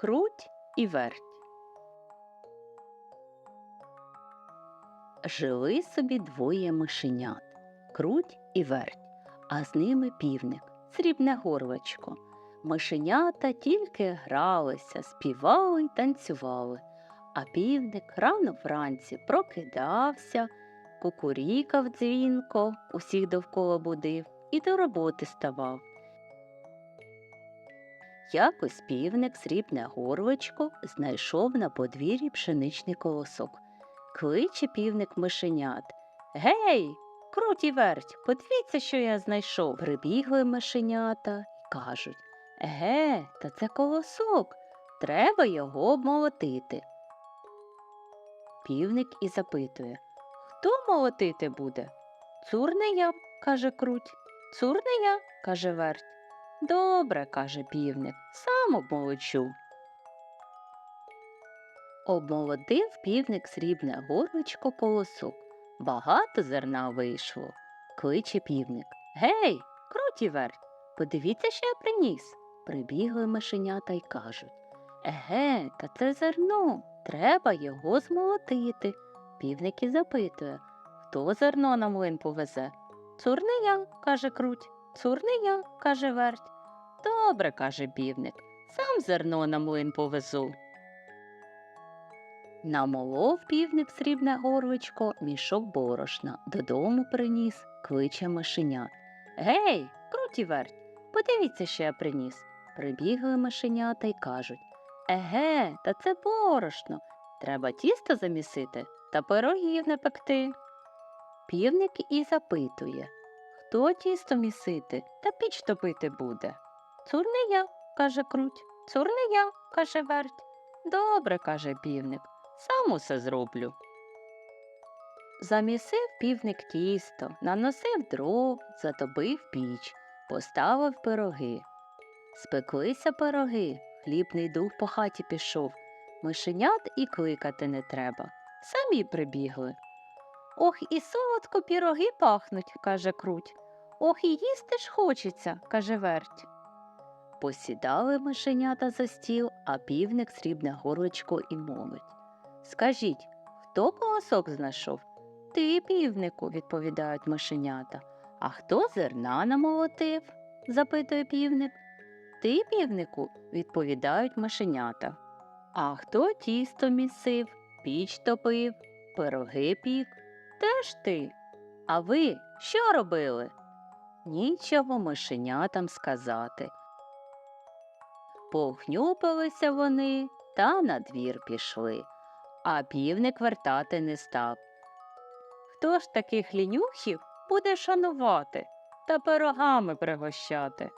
Круть і верть. Жили собі двоє мишенят круть і верть, а з ними півник, срібне горлочко. Мишенята тільки гралися, співали й танцювали, а півник рано вранці прокидався, кукурікав дзвінко, усіх довкола будив і до роботи ставав. Якось півник срібне горлочко знайшов на подвір'ї пшеничний колосок. Кличе півник мишенят. Гей, круть і верть, подивіться, що я знайшов. Прибігли мишенята і кажуть Еге, та це колосок. Треба його обмолотити. Півник і запитує Хто молотити буде? Цур не я, каже круть. Цур не я, каже верть. Добре, каже півник, сам обмолочу. Обмолодив півник срібне горличко колосок. Багато зерна вийшло. Кличе півник. Гей, круті верть, подивіться, що я приніс. Прибігли мишенята й кажуть Еге, та це зерно, треба його змолотити. Півник і запитує, хто зерно на млин повезе? Цур не я, каже круть. Цур я, каже верть. Добре, каже півник, сам зерно на млин повезу. Намолов півник срібне горличко, мішок борошна, додому приніс, кличе мишенят. Гей, круті верть, подивіться, що я приніс. Прибігли мишенята й кажуть Еге, та це борошно. Треба тісто замісити та пирогів не пекти. Півник і запитує Хто тісто місити та піч топити буде? Цур не я, каже круть. Цур не я, каже верть. Добре, каже півник, сам усе зроблю. Замісив півник тісто, наносив дров, затопив піч, поставив пироги. Спеклися пироги, хлібний дух по хаті пішов. Мишенят і кликати не треба. Самі прибігли. Ох, і солодко піроги пахнуть, каже круть. Ох, і їсти ж хочеться, каже верть. Посідали мишенята за стіл, а півник срібне горличко і мовить. Скажіть, хто колосок знайшов? Ти, півнику, відповідають мишенята. А хто зерна намолотив? запитує півник. Ти, півнику, відповідають мишенята. А хто тісто місив, піч топив, пироги пік? Теж ти. А ви що робили? Нічого мишенятам сказати. Похнюпилися вони та на двір пішли, а півник вертати не став. Хто ж таких лінюхів буде шанувати та пирогами пригощати?